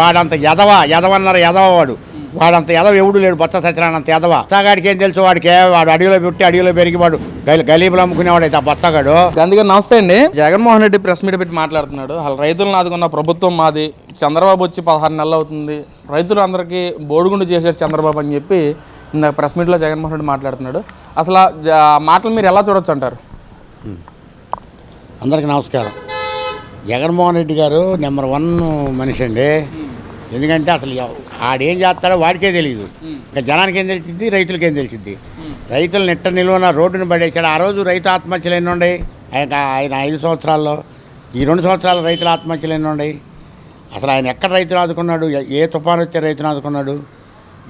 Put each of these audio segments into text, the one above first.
వాడంత ఎదవ ఎదవన్నారు ఎదవ వాడు. వాడంత ఎదవ ఎవడు లేడు బొత్స సత్యనారాయణ ఎదవ బొత్సగాడికి ఏం తెలుసు? వాడికి వాడు అడవిలో పెట్టి అడవిలో పెరిగి వాడు గలి గలీబులు అమ్ముకునేవాడు అయితే ఆ బొత్సగాడు గారు నమస్తే అండి. జగన్మోహన్ రెడ్డి ప్రెస్ మీట్ పెట్టి మాట్లాడుతున్నాడు. అసలు రైతులను ఆదుకున్న ప్రభుత్వం మాది. చంద్రబాబు వచ్చి పదహారు నెలలు అవుతుంది. రైతులు అందరికీ బోడుగుండు చేశారు చంద్రబాబు అని చెప్పి ఇందాక ప్రెస్ మీట్లో జగన్మోహన్ రెడ్డి మాట్లాడుతున్నాడు. అసలు మాటలు మీరు ఎలా చూడొచ్చు అంటారు? అందరికీ నమస్కారం. జగన్మోహన్ రెడ్డి గారు నెంబర్ వన్ మనిషి అండి. ఎందుకంటే అసలు ఆడేం చేస్తాడో వాడికే తెలియదు ఇంకా జనానికి ఏం తెలిసింది? రైతులకి ఏం తెలిసింది? రైతులు నెట్ట నిలువన రోడ్డును పడేసాడు ఆ రోజు రైతు ఆత్మహత్యలు ఎన్ని ఉన్నాయి ఆయన ఆయన ఐదు సంవత్సరాల్లో. ఈ రెండు సంవత్సరాల రైతుల ఆత్మహత్యలు ఎన్ని ఉన్నాయి అసలు ఆయన ఎక్కడ రైతులు ఆదుకున్నాడు? ఏ తుఫాను వచ్చే రైతును ఆదుకున్నాడు?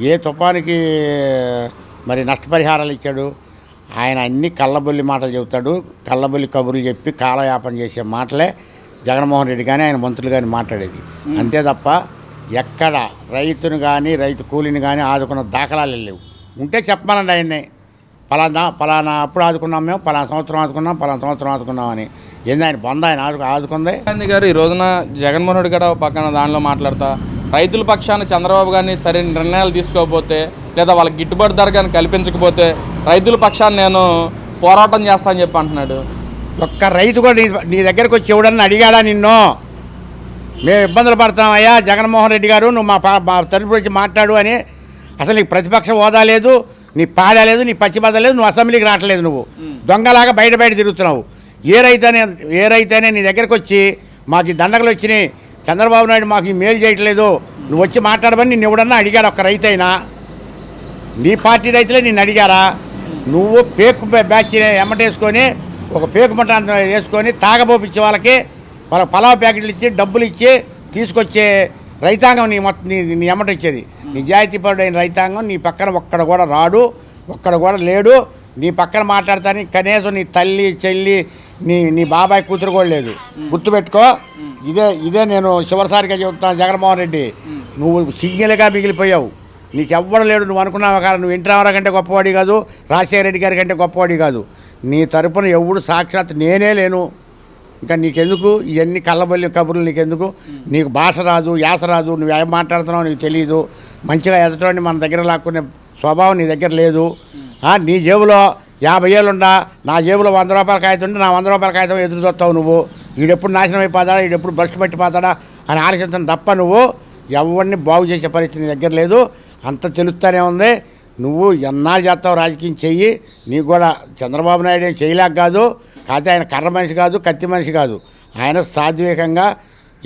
ఏ తుఫానుకి మరి నష్టపరిహారాలు ఇచ్చాడు? ఆయన అన్ని కళ్ళబొల్లి మాటలు చెబుతాడు. కళ్ళబొల్లి కబుర్లు చెప్పి కాలయాపన చేసే మాటలే జగన్మోహన్ రెడ్డి కానీ ఆయన మంత్రులు కానీ మాట్లాడేది. అంతే తప్ప ఎక్కడ రైతును కానీ రైతు కూలిని కానీ ఆదుకున్న దాఖలాలు లేవు. ఉంటే చెప్పమనండి ఆయన్ని. పలానా పలానా అప్పుడు ఆదుకున్నాం మేము పలానా సంవత్సరం ఆదుకున్నాం పలానా సంవత్సరం ఆదుకున్నాం అని. ఏంది ఆయన బొంద ఆయన ఆదు ఆదుకుంది? గాంధీ గారు ఈ రోజున జగన్మోహన్ రెడ్డి గారు పక్కన దానిలో మాట్లాడతా రైతుల పక్షాన చంద్రబాబు గారిని సరైన నిర్ణయాలు తీసుకోకపోతే లేదా వాళ్ళకి గిట్టుబాటు ధర కానీ కల్పించకపోతే రైతుల పక్షాన్ని నేను పోరాటం చేస్తా అని చెప్పి అంటున్నాడు. ఒక్క రైతు కూడా నీ నీ దగ్గరకు వచ్చి ఎవడన్నా అడిగాడా నిన్ను? మేము ఇబ్బందులు పడుతున్నామయ్యా జగన్మోహన్ రెడ్డి గారు నువ్వు మా మా తరపు వచ్చి మాట్లాడు అని అసలు నీకు ప్రతిపక్ష హోదా లేదు నీ పాడా లేదు నీ పచ్చిబద్ద లేదు నువ్వు అసెంబ్లీకి రావట్లేదు నువ్వు. దొంగలాగా బయట బయట తిరుగుతున్నావు. ఏ రైతనే ఏ రైతనే నీ దగ్గరకు వచ్చి మాకు దండగలు వచ్చినాయి చంద్రబాబు నాయుడు మాకు మేలు చేయట్లేదు నువ్వు వచ్చి మాట్లాడమని నిన్ను ఎవడన్నా అడిగాడు ఒక్క రైతైనా? నీ పార్టీ రైతులే నిన్ను అడిగారా? నువ్వు పేకు బ్యాచ్ ఎమ్మటేసుకొని ఒక పేకు మంట వేసుకొని తాగబోపించే వాళ్ళకి వాళ్ళ పలావ్ ప్యాకెట్లు ఇచ్చి డబ్బులు ఇచ్చి తీసుకొచ్చే రైతాంగం నీ మొత్తం నీ నీ ఎమ్మట ఇచ్చేది. నిజాయితీపరుడైన రైతాంగం నీ పక్కన ఒక్కడ కూడా రాడు ఒక్కడ కూడా లేడు. నీ పక్కన మాట్లాడతానికి కనీసం నీ తల్లి చెల్లి నీ నీ బాబాయ్ కూతురు కూడా లేదు. గుర్తుపెట్టుకో ఇదే ఇదే నేను చివరిసారిగా చెబుతాను జగన్మోహన్ రెడ్డి. నువ్వు సింగిల్గా మిగిలిపోయావు. నీకు ఎవ్వడు లేడు నువ్వు అనుకున్నావు కాదు నువ్వు ఎన్టీ కంటే గొప్పవాడి కాదు రాజశేఖర రెడ్డి గారి కంటే గొప్పవాడి కాదు. నీ తరపున ఎవడు సాక్షాత్ నేనే లేను. ఇంకా నీకెందుకు? ఇవన్నీ కళ్ళబల్లి కబుర్లు నీకెందుకు? నీకు భాష రాదు యాస రాదు నువ్వు ఏం మాట్లాడుతున్నావు నీకు తెలియదు మంచిగా ఎదటోని మన దగ్గర లాక్కునే స్వభావం నీ దగ్గర లేదు. నీ జేబులో యాభై ఏళ్ళుండా నా జేబులో వంద రూపాయల కాగితం ఉంటే నా వంద రూపాయల కాగితం ఎదురు చూస్తావు నువ్వు. ఈడెప్పుడు నాశనం అయిపోతాడా ఈడెప్పుడు బస్సు పట్టిపోతాడా అని ఆలోచించడం తప్ప నువ్వు ఎవరిని బాగు చేసే పరిస్థితి నీ దగ్గర లేదు. అంత తెలుస్తూనే ఉంది. నువ్వు ఎన్నాళ్ళు చేస్తావు రాజకీయం చెయ్యి. నీకు కూడా చంద్రబాబు నాయుడు ఏం చేయలేక కాదు. కాకపోతే ఆయన కర్ర మనిషి కాదు కత్తి మనిషి కాదు. ఆయన సాత్వికంగా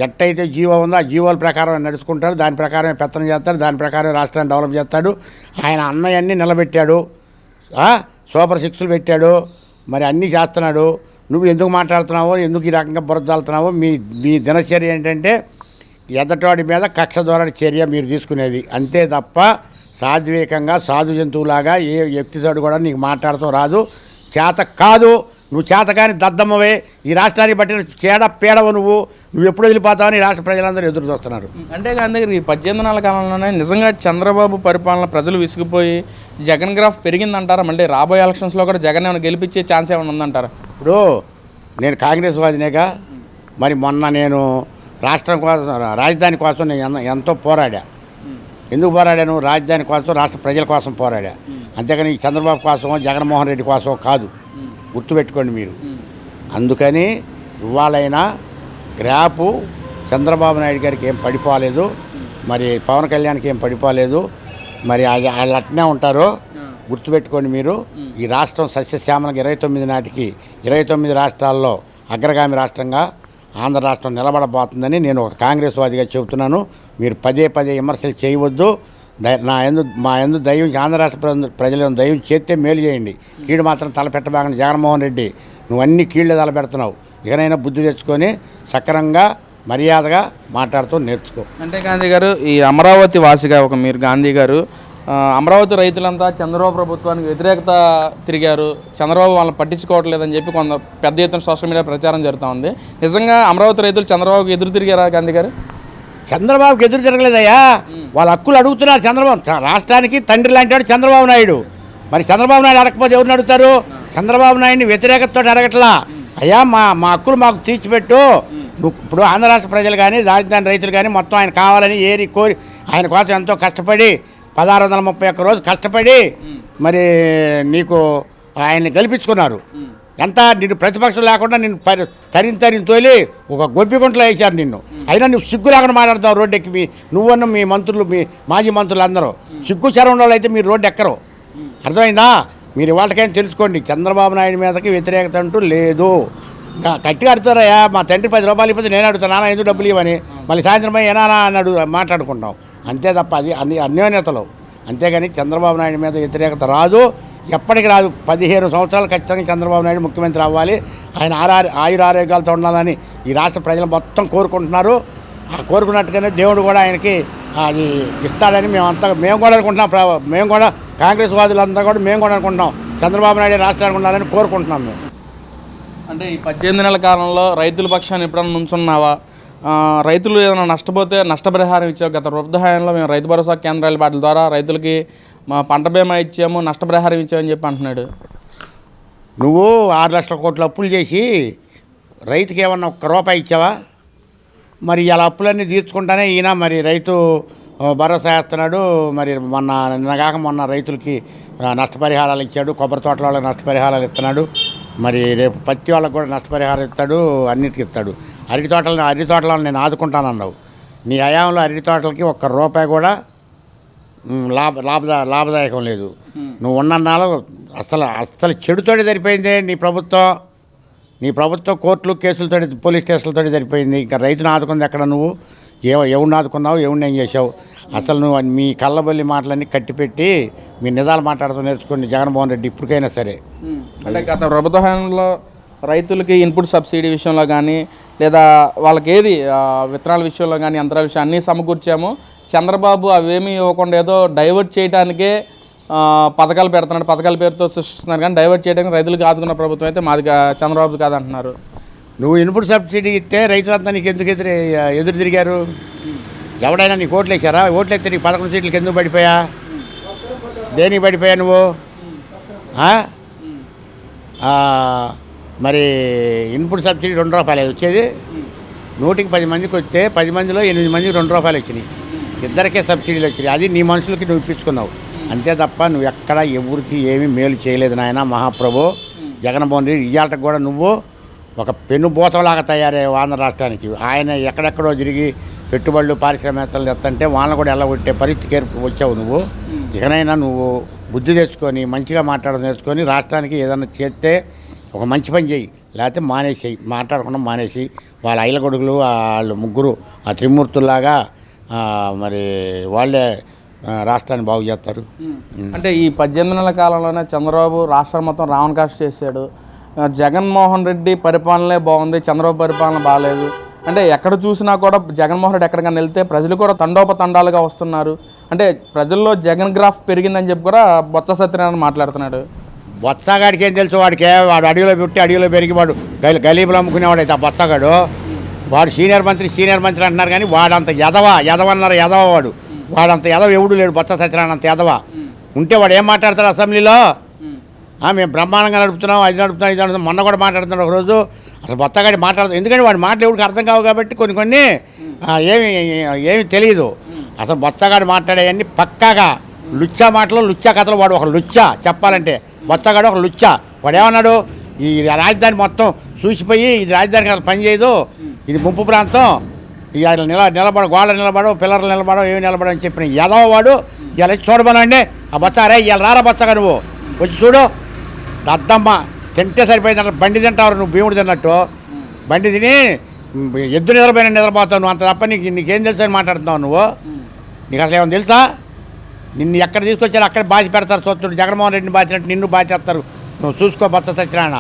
ఎట్టయితే జీవో ఉందో ఆ జీవోల ప్రకారం నడుచుకుంటాడు. దాని ప్రకారమే పెత్తనం చేస్తాడు. దాని ప్రకారం రాష్ట్రాన్ని డెవలప్ చేస్తాడు. ఆయన అన్నయ్యన్నీ నిలబెట్టాడు. సూపర్ సిక్స్లు పెట్టాడు. మరి అన్నీ చేస్తున్నాడు. నువ్వు ఎందుకు మాట్లాడుతున్నావో ఎందుకు ఈ రకంగా బురదలుతున్నావో మీ మీ దినచర్య ఏంటంటే ఎదటివాడి మీద కక్ష ద్వారా చర్య మీరు తీసుకునేది. అంతే తప్ప సాత్వికంగా సాధు జంతువులాగా ఏ వ్యక్తితోడు కూడా నీకు మాట్లాడటం రాదు. చేత కాదు. నువ్వు చేత కానీ దద్దమ్మవే. ఈ రాష్ట్రానికి పట్టిన చేడ పీడవు నువ్వు. నువ్వు ఎప్పుడు వెళ్ళిపోతావని ఈ రాష్ట్ర ప్రజలందరూ ఎదురు చూస్తున్నారు. అంటే గాంధీ గారు ఈ పద్దెనిమిది నెలల కాలంలోనే నిజంగా చంద్రబాబు పరిపాలన ప్రజలు విసిగిపోయి జగన్ గ్రాఫ్ పెరిగిందంటారా? మళ్ళీ రాబోయే ఎలక్షన్స్లో కూడా జగన్ ఏమైనా గెలిపించే ఛాన్స్ ఏమైనా ఉందంటారా? ఇప్పుడు నేను కాంగ్రెస్ వాదినేగా. మరి మొన్న నేను రాష్ట్రం కోసం రాజధాని కోసం నేను ఎంతో పోరాడా. ఎందుకు పోరాడాను? రాజధాని కోసం రాష్ట్ర ప్రజల కోసం పోరాడా? అంతేకాని చంద్రబాబు కోసమో జగన్మోహన్ రెడ్డి కోసమో కాదు. గుర్తుపెట్టుకోండి మీరు. అందుకని ఇవాళైనా గ్రాపు చంద్రబాబు నాయుడు గారికి ఏం పడిపోలేదు. మరి పవన్ కళ్యాణ్కి ఏం పడిపోలేదు. మరి అది- వాళ్ళు అట్నే ఉంటారు గుర్తుపెట్టుకోండి మీరు. ఈ రాష్ట్రం సస్యశ్యామలకు ఇరవై తొమ్మిది నాటికి ఇరవై తొమ్మిది రాష్ట్రాల్లో అగ్రగామి రాష్ట్రంగా ఆంధ్ర రాష్ట్రం నిలబడబోతుందని నేను ఒక కాంగ్రెస్ వాదిగా చెబుతున్నాను. మీరు పదే పదే విమర్శలు చేయవద్దు. నా ఎందు మా ఎందు దైవం ఆంధ్ర రాష్ట్ర ప్రజలను దైవం చేస్తే మేలు చేయండి. కీడు మాత్రం తలపెట్టబాగని జగన్మోహన్ రెడ్డి. నువ్వు అన్ని కీళ్ళే తలపెడుతున్నావు. ఇకనైనా బుద్ధి తెచ్చుకొని సక్రంగా మర్యాదగా మాట్లాడుతూ నేర్చుకో. అంటే గాంధీ గారు ఈ అమరావతి వాసిగా ఒక మీరు గాంధీ గారు అమరావతి రైతులంతా చంద్రబాబు ప్రభుత్వానికి వ్యతిరేకత తిరిగారు. చంద్రబాబు వాళ్ళని పట్టించుకోవట్లేదని చెప్పి కొంత పెద్ద ఎత్తున సోషల్ మీడియా ప్రచారం జరుగుతూ ఉంది. నిజంగా అమరావతి రైతులు చంద్రబాబుకి ఎదురు తిరిగారా గాంధీ గారు? చంద్రబాబుకి ఎదురు తిరగలేదయ్యా. వాళ్ళ హక్కులు అడుగుతున్నారు చంద్రబాబు. రాష్ట్రానికి తండ్రి లాంటి వాడు చంద్రబాబు నాయుడు. మరి చంద్రబాబు నాయుడు అడగకపోతే ఎవరిని అడుగుతారు? చంద్రబాబు నాయుడిని వ్యతిరేకతతో అడగట్లా? అయ్యా మా మా హక్కులు మాకు తీర్చిపెట్టు. ఇప్పుడు ఆంధ్ర రాష్ట్ర ప్రజలు కానీ రాజధాని రైతులు కానీ మొత్తం ఆయన కావాలని ఏరి కోరి ఆయన కోసం ఎంతో కష్టపడి పదహారు వందల ముప్పై ఒక్క రోజు కష్టపడి మరి నీకు ఆయన్ని గెలిపించుకున్నారు. ఎంత నిన్ను ప్రతిపక్షం లేకుండా నిన్ను పరి తరిని తరిని తోలి ఒక గొబ్బిగుంటలో వేశారు నిన్ను. అయినా నువ్వు సిగ్గు లేకుండా మాట్లాడతావు రోడ్డు ఎక్కి మీ నువ్వన్న మీ మంత్రులు మీ మాజీ మంత్రులు అందరూ. సిగ్గు చరం అయితే మీరు రోడ్డు ఎక్కరు అర్థమైందా? మీరు వాళ్ళకైనా తెలుసుకోండి. చంద్రబాబు నాయుడు మీదకి వ్యతిరేకత అంటూ లేదు. ఇంకా గట్టిగా అడుగుతారయ్యా మా తండ్రి పది రూపాయలు ఇవ్వదు నేను అడుగుతాను నాన్న ఎందుకు డబ్బులు ఇవ్వని? మళ్ళీ సాయంత్రం ఏనా అని అడుగు మాట్లాడుకుంటాం. అంతే తప్ప అది అన్ని అన్యోన్యతలు. అంతేగాని చంద్రబాబు నాయుడు మీద వ్యతిరేకత రాదు. ఎప్పటికి రాదు. పదిహేను సంవత్సరాలు ఖచ్చితంగా చంద్రబాబు నాయుడు ముఖ్యమంత్రి అవ్వాలి. ఆయన ఆరా ఆయుర ఆరోగ్యాలతో ఉండాలని ఈ రాష్ట్ర ప్రజలు మొత్తం కోరుకుంటున్నారు. ఆ కోరుకున్నట్టుగానే దేవుడు కూడా ఆయనకి అది ఇస్తాడని మేమంతా మేము కూడా అనుకుంటున్నాం. మేము కూడా కాంగ్రెస్ వాదులంతా కూడా మేము కూడా అనుకుంటున్నాం. చంద్రబాబు నాయుడు రాష్ట్రానికి ఉండాలని కోరుకుంటున్నాం మేము. అంటే ఈ పద్దెనిమిది నెలల కాలంలో రైతుల పక్షాన్ని ఎప్పుడన్నా నుంచున్నావా? రైతులు ఏదైనా నష్టపోతే నష్టపరిహారం ఇచ్చావు గత ప్రభుత్వంలో మేము రైతు భరోసా కేంద్రాల వాటి ద్వారా రైతులకి మా పంట బీమా ఇచ్చాము నష్టపరిహారం ఇచ్చామని చెప్పి అంటున్నాడు. నువ్వు ఆరు లక్షల కోట్ల అప్పులు చేసి రైతుకి ఏమన్నా ఒక్క రూపాయి ఇచ్చావా? మరి ఇలా అప్పులన్నీ తీర్చుకుంటానే ఈయన మరి రైతు భరోసా వేస్తున్నాడు. మరి మొన్న నిన్నగాక మొన్న రైతులకి నష్టపరిహారాలు ఇచ్చాడు కొబ్బరి తోటల వాళ్ళకి నష్టపరిహారాలు ఇస్తున్నాడు. మరి రేపు పత్తి వాళ్ళకి కూడా నష్టపరిహారం ఇస్తాడు అన్నిటికీ ఇస్తాడు. అరటి తోటలను అరటి తోటలను నేను ఆదుకుంటానన్నావు. నీ హయాంలో అరటి తోటలకి ఒక్క రూపాయి కూడా లాభ లాభదా లాభదాయకం లేదు. నువ్వు ఉన్న నాలుగు అసలు అసలు చెడుతోటి సరిపోయిందే నీ ప్రభుత్వం. నీ ప్రభుత్వం కోర్టులు కేసులతోటి పోలీస్ కేసులతోటి సరిపోయింది. ఇంకా రైతును ఆదుకుంది ఎక్కడ నువ్వు? ఏ ఎవరిని ఆదుకున్నావు? ఎవరిని ఏం చేసావు అసలు నువ్వు మీ కళ్ళబల్లి మాటలన్నీ కట్టిపెట్టి మీ నిజాలు మాట్లాడుతూ నేర్చుకోండి జగన్మోహన్ రెడ్డి ఇప్పటికైనా సరే. అంటే గత ప్రభుత్వ హయాంలో రైతులకి ఇన్పుట్ సబ్సిడీ విషయంలో కానీ లేదా వాళ్ళకి ఏది విత్తనాల విషయంలో కానీ యంత్రాల విషయం అన్నీ సమకూర్చాము. చంద్రబాబు అవేమీ ఇవ్వకుండా ఏదో డైవర్ట్ చేయడానికే పథకాలు పెడుతున్నాడు పథకాల పేరుతో సృష్టిస్తున్నారు కానీ డైవర్ట్ చేయడానికి రైతులకు ఆదుకున్న ప్రభుత్వం అయితే మాది చంద్రబాబు కాదంటున్నారు. నువ్వు ఇన్పుట్ సబ్సిడీ ఇస్తే రైతులంతా నీకు ఎందుకు ఎదురు ఎదురు తిరిగారు? ఎవడైనా నీకు ఓట్లు వేసారా ఓట్లు వేస్తే నీకు పదకొండు సీట్లకి ఎందుకు పడిపోయా? దేనికి పడిపోయా నువ్వు? మరి ఇన్పుట్ సబ్సిడీ రెండు రూపాయలు వచ్చేది. నూటికి పది మందికి వస్తే పది మందిలో ఎనిమిది మందికి రెండు రూపాయలు వచ్చినాయి. ఇద్దరికే సబ్సిడీలు వచ్చినాయి. అది నీ మనుషులకి నువ్వు ఇప్పించుకున్నావు. అంతే తప్ప నువ్వు ఎక్కడ ఎవరికి ఏమీ మేలు చేయలేదు నాయన మహాప్రభు. జగన్మోహన్ రెడ్డి ఇవాళకి కూడా నువ్వు ఒక పెనుబోతలాగా తయారయ్యావు ఆంధ్ర రాష్ట్రానికి. ఆయన ఎక్కడెక్కడో తిరిగి పెట్టుబడులు పారిశ్రామికలు తెస్తంటే వాళ్ళని కూడా ఎల్లగొట్టే పరిస్థితికి ఏర్ప- వచ్చావు నువ్వు. ఇకనైనా నువ్వు బుద్ధి తెచ్చుకొని మంచిగా మాట్లాడడం నేర్చుకొని రాష్ట్రానికి ఏదైనా చేస్తే ఒక మంచి పని చేయి. లేకపోతే మానేసేయి మాట్లాడకుండా మానేసి వాళ్ళ ఐల కొడుకులు వాళ్ళు ముగ్గురు ఆ త్రిమూర్తుల్లాగా మరి వాళ్ళే రాష్ట్రాన్ని బాగు చేస్తారు. అంటే ఈ పద్దెనిమిది నెలల కాలంలోనే చంద్రబాబు రాష్ట్రం మొత్తం రావణ కాస్ట్ చేశాడు. జగన్మోహన్ రెడ్డి పరిపాలనే బాగుంది చంద్రబాబు పరిపాలన బాగాలేదు అంటే ఎక్కడ చూసినా కూడా జగన్మోహన్ రెడ్డి ఎక్కడికైనా వెళ్తే ప్రజలు కూడా తండోపతండాలుగా వస్తున్నారు. అంటే ప్రజల్లో జగన్ గ్రాఫ్ పెరిగిందని చెప్పి కూడా బొత్స సత్యనారాయణ మాట్లాడుతున్నాడు. బొత్సగాడికి ఏం తెలుసు? వాడికి వాడు అడవిలో పెట్టి అడవిలో పెరిగి వాడు గలీ గలీబులు అమ్ముకునేవాడు అయితే ఆ బొత్సగాడు. వాడు సీనియర్ మంత్రి సీనియర్ మంత్రి అంటున్నారు కానీ వాడంత ఎదవ ఎదవ అన్నారు ఎదవ వాడు. వాడంత ఎదవ ఎవడు లేడు బొత్స సత్యనారాయణ అంత ఎదవ ఉంటే వాడు ఏం మాట్లాడతాడు అసెంబ్లీలో? మేము బ్రహ్మాండంగా నడుపుతున్నాం అది నడుపుతున్నాం ఇది నడుపుతున్నాం. మొన్న కూడా మాట్లాడుతున్నాడు ఒకరోజు. అసలు బొత్తగాడి మాట్లాడదు. ఎందుకంటే వాడి మాటలు ఎవరికి అర్థం కావు కాబట్టి కొన్ని కొన్ని ఏమి ఏమి తెలియదు. అసలు బొత్తగాడు మాట్లాడేవన్నీ పక్కాగా లుచ్చా మాటలు లుచ్చా కథలు వాడు ఒక లుచ్చా చెప్పాలంటే. బొత్తగాడు ఒక లుచ్చా. వాడు ఏమన్నాడు ఈ రాజధాని మొత్తం చూసిపోయి ఇది రాజధానికి అసలు పని చేయదు. ఇది ముంపు ప్రాంతం. ఇక ఆయన నిల నిలబడ గోడ నిలబడవు పిల్లర్లు నిలబడవు ఏమి నిలబడవు అని చెప్పిన ఎదవవాడు ఇలా చూడమనండి. ఆ బచ్చారే అరే ఇలా రారా బచ్చగా నువ్వు? వచ్చి చూడు. దద్దమ్మ తింటే సరిపోయిందంట బండి తింటావు నువ్వు భీముడు తిన్నట్టు. బండి తిని ఎద్దు నిద్రపోయిన నిద్రపోతావు నువ్వు అంత తప్ప నీకు నీకేం తెలుసు అని మాట్లాడుతున్నావు నువ్వు? నీకు అసలు ఏమైనా తెలుసా? నిన్ను ఎక్కడ తీసుకొచ్చారో అక్కడ బాధ పెడతారు సొత్తుడు జగన్మోహన్ రెడ్డిని బాధినట్టు నిన్ను బాధేస్తారు నువ్వు చూసుకో బొత్స సత్యనారాయణ.